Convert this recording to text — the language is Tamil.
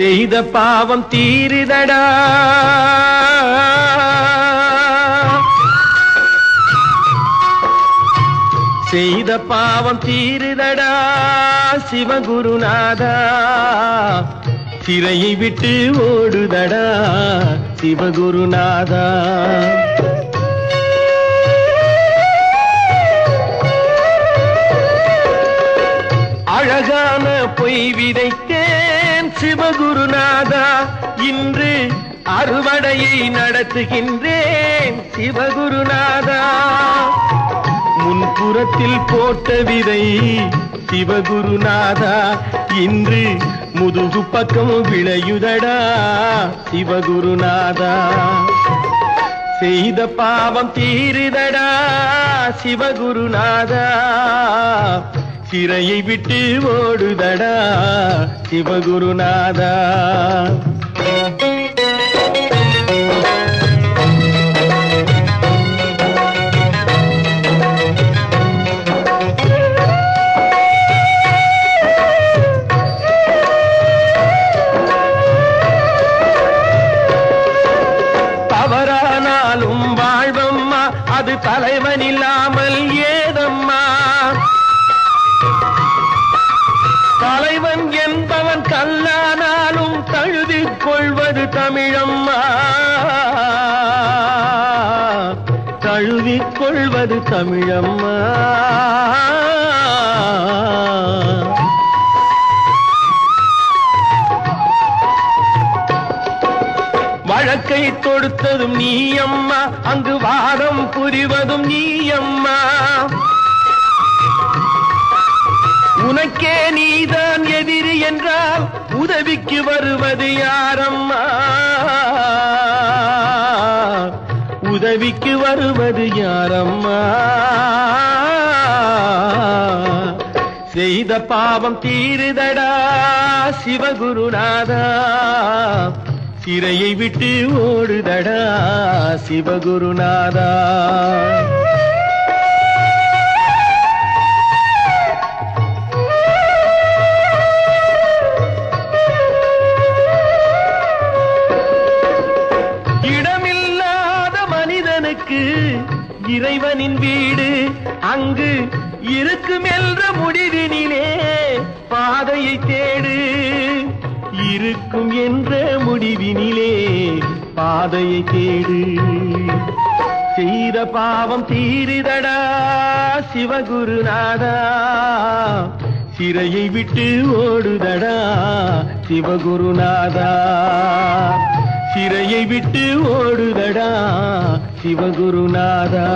செய்த பாவம் தீருதடா. செய்த பாவம் தீருதடா சிவகுருநாதா. சிறையை விட்டு ஓடுதடா சிவகுருநாதா. அழகான பொய் விதைத்தே சிவகுருநாதா இன்று அறுவடையை நடத்துகின்றேன். சிவகுருநாதா முன்புறத்தில் போட்ட விதை சிவகுருநாதா இன்று முதுகு பக்கம் விளையுதடா சிவகுருநாதா. செய்த பாவம் தீருதடா சிவகுருநாதா. சிறையை விட்டு ஓடுதடா சிவகுருநாதா. தவறானாலும் வாழ்வம்மா அது தலைவன் இல்லாமல் தழுவிக் கொள்வது தமிழம்மா. வழக்கை தொடுத்ததும் நீ அம்மா அங்கு வாதம் புரிவதும் நீ அம்மா உனக்கே நீதான் எதிரி என்றால் உதவிக்கு வருவது யாரம்மா? உதவிக்கு வருவது யாரம்மா? செய்த பாவம் தீருதடா சிவகுருநாதா. சிறையை விட்டு ஓடுதடா சிவகுருநாதா. மனிதனுக்கு இறைவனின் வீடு அங்கு இருக்கும் என்ற முடிவினிலே பாதையை தேடு. இருக்கும் என்ற முடிவினிலே பாதையை தேடு. செய்த பாவம் தீருதடா சிவகுருநாதா. சிறையை விட்டு ஓடுதடா சிவகுருநாதா. சிறையை விட்டு ஓடுதடா சிவகுருநாதா.